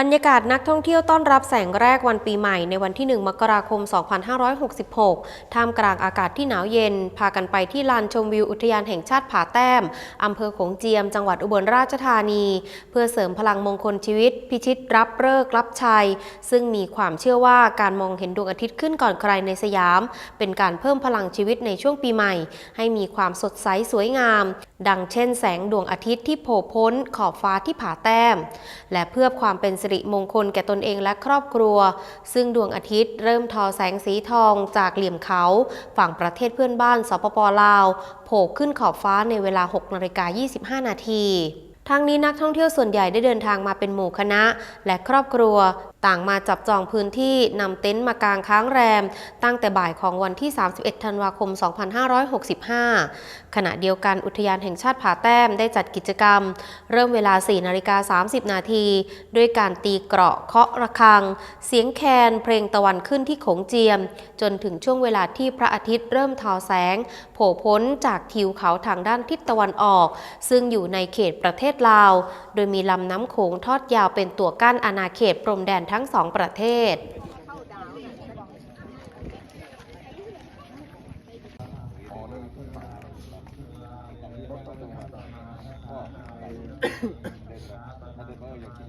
บรรยากาศนักท่องเที่ยวต้อนรับแสงแรกวันปีใหม่ในวันที่ 1 มกราคม 2566 ท่ามกลางอากาศที่หนาวเย็น พากันไปที่ลานชมวิวอุทยานแห่งชาติผาแต้ม อำเภอโขงเจียม จังหวัดอุบลราชธานี เพื่อเสริมพลังมงคลชีวิต พิชิตรับเลิกรับชัย ซึ่งมีความเชื่อว่าการมองเห็นดวงอาทิตย์ขึ้นก่อนใครในสยาม เป็นการเพิ่มพลังชีวิตในช่วงปีใหม่ ให้มีความสดใสสวยงาม ดังเช่น แสงดวงอาทิตย์ที่โผล่พ้นขอบฟ้าที่ผาแต้ม และเพื่อความเป็นสิริมงคลแก่ตนเองและครอบครัว ซึ่งดวงอาทิตย์เริ่มทอแสงสีทองจากเหลี่ยมเขา ฝั่งประเทศเพื่อนบ้านสปปลาว โผล่ขึ้นขอบฟ้าในเวลา6นาฬิกา25 นาทีทั้งนี้นักท่องเที่ยวส่วนใหญ่ได้เดินทางมาเป็นหมู่คณะ และครอบครัว ต่างมาจับจองพื้นที่นำเต็นท์มากางค้างแรม ตั้งแต่บ่ายของวันที่ 31 ธันวาคม 2565 ขณะเดียวกันอุทยานแห่งชาติผาแต้มได้จัดกิจกรรม เริ่มเวลา 4 นาฬิกา 30 นาที ด้วยการตีเกราะเคาะระฆัง เสียงแคนเพลงตะวันขึ้นที่โขงเจียม จนถึงช่วงเวลาที่พระอาทิตย์เริ่มทอแสง โผล่พ้นจากทิวเขาทางด้านทิศตะวันออก ซึ่งอยู่ในเขตประเทศลาว โดยมีลำน้ำโขงทอดยาวเป็นตัวกั้นอาณาเขตพรมแดนทั้งสองประเทศเรื่นนะมาก็ไปเดินถ้าเดินก็อยากกิน